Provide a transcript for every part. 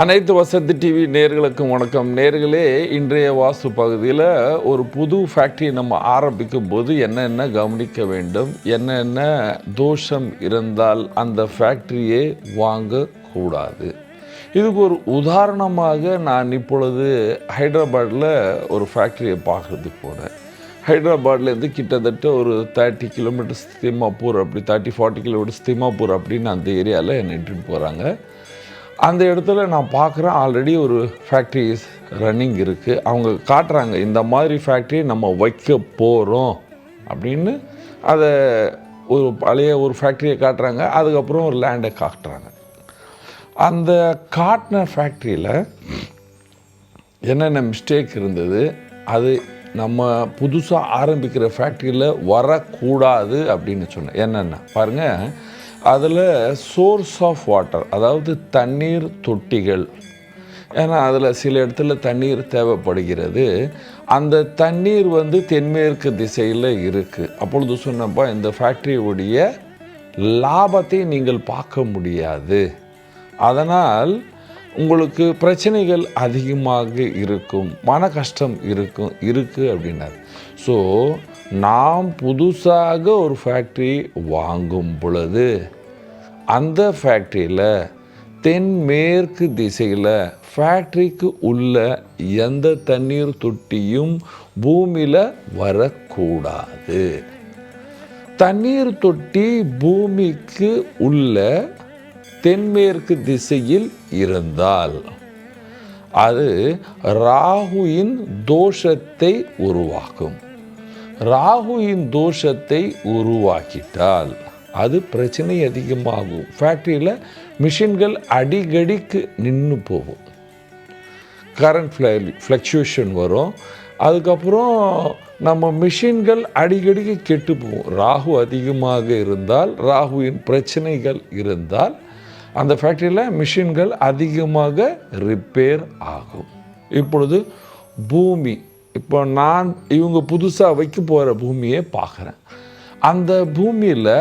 அனைத்து வசதி டிவி நேர்களுக்கும் வணக்கம். நேர்களே இன்றைய வாசு பகுதியில் ஒரு புது ஃபேக்ட்ரி நம்ம ஆரம்பிக்கும் போது என்னென்ன கவனிக்க வேண்டும்? என்னென்ன தோஷம் இருந்தால் அந்த ஃபேக்ட்ரியை வாங்கக்கூடாது? இதுக்கு ஒரு உதாரணமாக நான் இப்பொழுது ஹைதராபாடில் ஒரு ஃபேக்ட்ரியை பார்க்குறதுக்கு போனேன் ஹைதராபாட்லேருந்து கிட்டத்தட்ட ஒரு தேர்ட்டி கிலோமீட்டர்ஸ் திம்மாப்பூர் அப்படி தேர்ட்டி ஃபார்ட்டி கிலோமீட்டர்ஸ் திம்மாப்பூர் அப்படின்னு அந்த ஏரியாவில் என்னை இட்டுன்னு போகிறாங்க அந்த இடத்துல நான் பார்க்குறேன் ஆல்ரெடி ஒரு ஃபேக்ட்ரி ரன்னிங் இருக்குது அவங்க காட்டுறாங்க இந்த மாதிரி ஃபேக்ட்ரி நம்ம வைக்க போகிறோம் அப்படின்னு. அதை ஒரு பழைய ஒரு ஃபேக்ட்ரியை காட்டுறாங்க அதுக்கப்புறம் ஒரு லேண்டை காட்டுறாங்க. அந்த காட்டின ஃபேக்ட்ரியில் என்னென்ன மிஸ்டேக் இருந்தது அது நம்ம புதுசாக ஆரம்பிக்கிற ஃபேக்ட்ரியில் வரக்கூடாது அப்படின்னு சொன்னேன். என்னென்ன பாருங்கள் அதில் சோர்ஸ் ஆஃப் வாட்டர் அதாவது தண்ணீர் தொட்டிகள். ஏன்னா அதில் சில இடத்துல தண்ணீர் தேவைப்படுகிறது. அந்த தண்ணீர் வந்து தென்மேற்கு திசையில் இருக்குது அப்பொழுது சொன்னப்போ இந்த ஃபேக்ட்ரியுடைய லாபத்தை நீங்கள் பார்க்க முடியாது. அதனால் உங்களுக்கு பிரச்சனைகள் அதிகமாக இருக்கும் மன கஷ்டம் இருக்கும் இருக்குது அப்படின்னார். ஸோ நாம் புதுசாக ஒரு ஃபேக்ட்ரி வாங்கும் பொழுது அந்த ஃபேக்ட்ரியில் தென்மேற்கு திசையில் ஃபேக்ட்ரிக்கு உள்ள எந்த தண்ணீர் தொட்டியும் பூமியில் வரக்கூடாது. தண்ணீர் தொட்டி பூமிக்கு உள்ள தென்மேற்கு திசையில் இருந்தால் அது ராகுவின் தோஷத்தை உருவாக்கும். ராகுவின் தோஷத்தை உருவாக்கிட்டால் அது பிரச்சனை அதிகமாகும். ஃபேக்ட்ரியில் மிஷின்கள் அடிக்கடிக்கு நின்று போகும். கரண்ட் ஃப்ளை ஃப்ளக்சுவேஷன் வரும். அதுக்கப்புறம் நம்ம மிஷின்கள் அடிக்கடிக்கு கெட்டு போகும். ராகு அதிகமாக இருந்தால் ராகுவின் பிரச்சனைகள் இருந்தால் அந்த ஃபேக்ட்ரியில் மிஷின்கள் அதிகமாக ரிப்பேர் ஆகும். இப்பொழுது பூமி இப்போ நான் இவங்க புதுசாக வைக்க போகிற பூமியை பார்க்குறேன். அந்த பூமியில்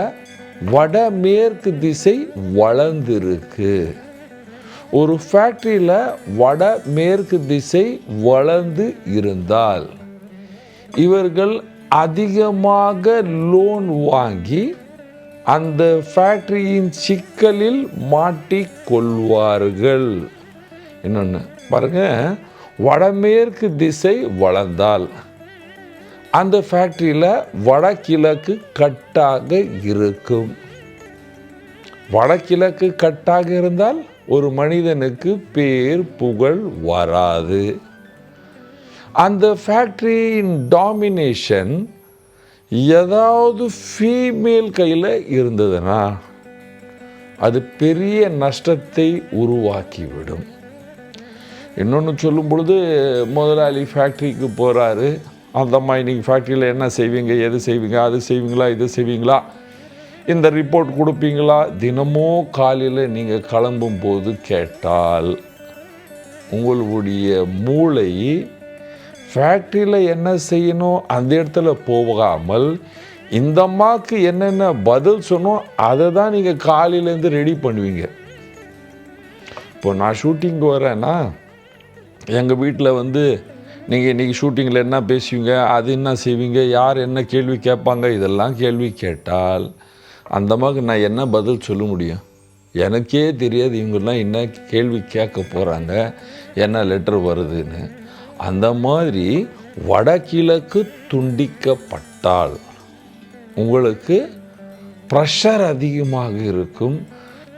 வடமேற்கு திசை வளர்ந்துருக்கு. ஒரு ஃபேக்ட்ரியில் வடமேற்கு திசை வளர்ந்து இருந்தால் இவர்கள் அதிகமாக லோன் வாங்கி அந்த ஃபேக்ட்ரியின் சிக்கலில் மாட்டிக்கொள்வார்கள் இன்னொன்று பாருங்க வடமேற்கு திசை வளர்ந்தால் அந்த ஃபேக்ட்ரியில் வடகிழக்கு கட்டாக இருக்கும். வடகிழக்கு கட்டாக இருந்தால் ஒரு மனிதனுக்கு பேர் புகழ் வராது. அந்த ஃபேக்ட்ரியின் டாமினேஷன் ஏதாவது ஃபீமேல் கையில் இருந்ததுன்னா அது பெரிய நஷ்டத்தை உருவாக்கிவிடும். இன்னொன்று சொல்லும் பொழுது முதலாளி ஃபேக்ட்ரிக்கு போகிறாரு அந்த அம்மா இன்னைக்கு ஃபேக்ட்ரியில் என்ன செய்வீங்க எது செய்வீங்க அது செய்வீங்களா இது செய்வீங்களா? இந்த ரிப்போர்ட் கொடுப்பீங்களா? தினமும் காலையில் நீங்கள் கிளம்பும் போது கேட்டால் உங்களுடைய மூளை ஃபேக்ட்ரியில் என்ன செய்யணும் அந்த இடத்துல போகாமல் இந்த அம்மாவுக்கு என்னென்ன பதில் சொன்னோம் அதை தான் நீங்கள் காலையிலேருந்து ரெடி பண்ணுவீங்க. இப்போ நான் ஷூட்டிங்க்கு வரேன்னா எங்கள் வீட்டில் வந்து நீங்கள் இன்றைக்கி ஷூட்டிங்கில் என்ன பேசுவீங்க அது என்ன செய்வீங்க யார் என்ன கேள்வி கேட்பாங்க இதெல்லாம் கேள்வி கேட்டால் அந்த மாதிரி நான் என்ன பதில் சொல்ல முடியும்? எனக்கே தெரியாது இவங்கெல்லாம் என்ன கேள்வி கேட்க போகிறாங்க என்ன லெட்டர் வருதுன்னு. அந்த மாதிரி வடகிழக்கு துண்டிக்கப்பட்டால் உங்களுக்கு ப்ரெஷர் அதிகமாக இருக்கும்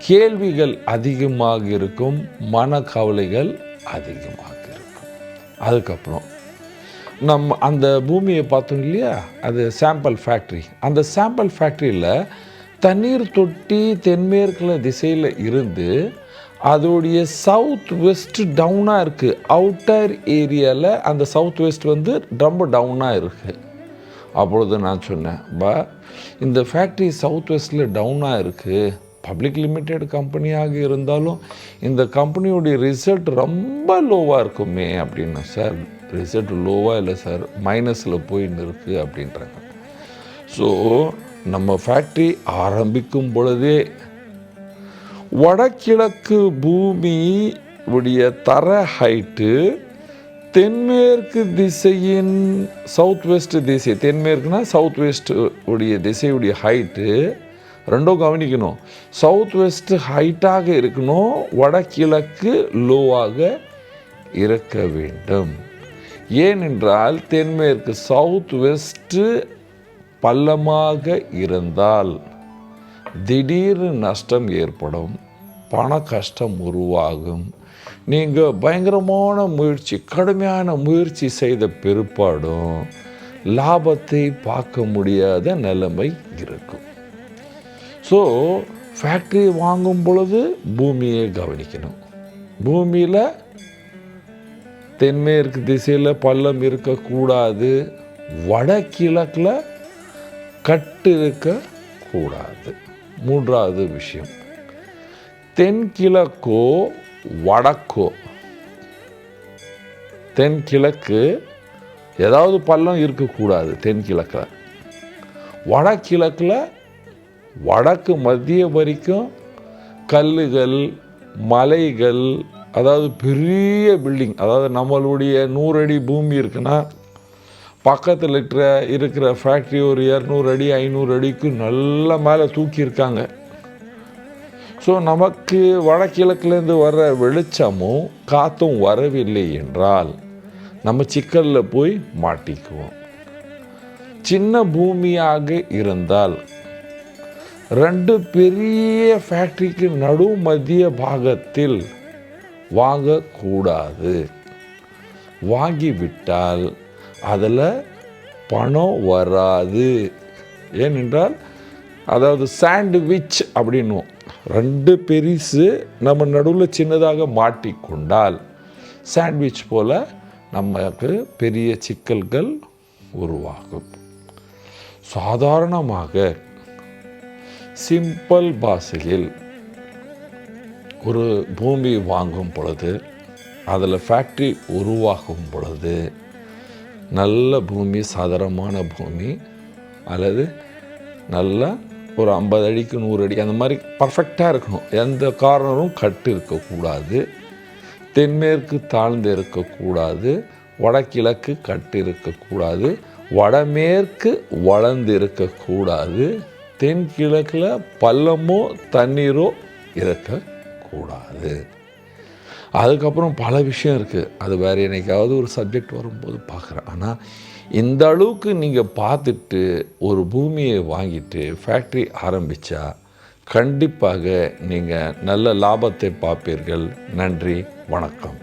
கேள்விகள் அதிகமாக இருக்கும் மனக்கவலைகள் அதிகமாக அதுக்கப்புறம். நம்ம அந்த பூமியை பார்த்தோம் இல்லையா? அது சாம்பிள் ஃபேக்ட்ரி அந்த சாம்பிள் ஃபேக்ட்ரியில் தண்ணீர் தொட்டி தென்மேற்குல திசையில் இருந்து அதோடைய சவுத் வெஸ்ட் டவுனாக இருக்குது அவுட்டர் ஏரியாவில் அந்த சவுத் வெஸ்ட் வந்து ரொம்ப டவுனாக இருக்குது அப்பொழுது நான் சொன்னேன் பா இந்த ஃபேக்ட்ரி சவுத் வெஸ்ட்டில் டவுனாக இருக்குது பப்ளிக் லிமிடெட் கம்பெனியாக இருந்தாலும் இந்த கம்பெனியோடைய ரிசல்ட் ரொம்ப லோவாக இருக்குமே அப்படின்னு சார் ரிசல்ட் லோவாக இல்லை சார் மைனஸில் போயின்னு இருக்குது அப்படின்றாங்க. ஸோ நம்ம ஃபேக்ட்ரி ஆரம்பிக்கும் பொழுதே வடகிழக்கு பூமி உடைய தர ஹைட்டு தென்மேற்கு திசையின் சவுத் வெஸ்ட் திசை தென்மேற்குனா சவுத் வெஸ்ட் உடைய திசையுடைய ஹைட்டு ரெண்டும் கவனிக்கணும். சவுத் வெஸ்ட் ஹைட்டாக இருக்கணும். வடகிழக்கு லோவாக இருக்க வேண்டும். ஏனென்றால் தென்மேற்கு சவுத் வெஸ்ட்டு பள்ளமாக இருந்தால் திடீர் நஷ்டம் ஏற்படும். பண கஷ்டம் உருவாகும். நீங்கள் பயங்கரமான முயற்சி கடுமையான முயற்சி செய்த பிற்பாடும் லாபத்தை பார்க்க முடியாத நிலைமை இருக்கும். ஸோ ஃபேக்ட்ரி வாங்கும் பொழுது பூமியை கவனிக்கணும். பூமியில் தென்மேற்கு திசையில் பள்ளம் இருக்கக்கூடாது வடகிழக்கில் கட்டு இருக்கக்கூடாது. மூன்றாவது விஷயம். தென்கிழக்கோ வடக்கோ தென்கிழக்கு ஏதாவது பள்ளம் இருக்கக்கூடாது தென்கிழக்கில். வடகிழக்கில் வடக்கு மத்திய வரைக்கும் கல்லுகள் மலைகள் அதாவது பெரிய பில்டிங் அதாவது நம்மளுடைய நூறு அடி பூமி இருக்குன்னா பக்கத்தில் இருக்கிற இருக்கிற ஃபேக்ட்ரி ஒரு இரநூறு அடி ஐநூறு அடிக்கு நல்ல மேலே தூக்கியிருக்காங்க. ஸோ நமக்கு வடகிழக்குலேருந்து வர்ற வெளிச்சமும் காற்றும் வரவில்லை என்றால் நம்ம சிக்கலில் போய் மாட்டிக்குவோம். சின்ன பூமியாக இருந்தால் ரெண்டு பெரிய ஃபேக்ட்ரிக்கு நடு மத்திய பாகத்தில் வாங்கக்கூடாது. வாங்கிவிட்டால் அதில் பணம் வராது. ஏனென்றால் அதாவது சாண்ட்விச் அப்படின்னும் ரெண்டு பெரிசு நம்ம நடுவில் சின்னதாக மாட்டிக்கொண்டால் சாண்ட்விச் போல் நமக்கு பெரிய சிக்கல்கள் உருவாகும். சாதாரணமாக சிம்பிள் பாஷையில் ஒரு பூமி வாங்கும் பொழுது அதில் ஃபேக்ட்ரி உருவாகும் பொழுது நல்ல பூமி சாதாரணமான பூமி அல்லது நல்ல ஒரு ஐம்பது அடிக்கு நூறு அடி அந்த மாதிரி பர்ஃபெக்டாக இருக்கணும். எந்த காரணமும் கட்டு இருக்கக்கூடாது தென்மேற்கு தாழ்ந்து இருக்கக்கூடாது வடகிழக்கு கட்டு இருக்கக்கூடாது வடமேற்கு வளர்ந்து இருக்கக்கூடாது. தென்கிழக்கில் பள்ளமோ தண்ணீரோ இருக்கக்கூடாது. அதுக்கப்புறம் பல விஷயம் இருக்குது அது வேறு என்னைக்காவது ஒரு சப்ஜெக்ட் வரும்போது பார்க்குறேன். ஆனால் இந்த அளவுக்கு நீங்கள் பார்த்துட்டு ஒரு பூமியை வாங்கிட்டு ஃபேக்ட்ரி ஆரம்பித்தா கண்டிப்பாக நீங்கள் நல்ல லாபத்தை பார்ப்பீர்கள். நன்றி வணக்கம்.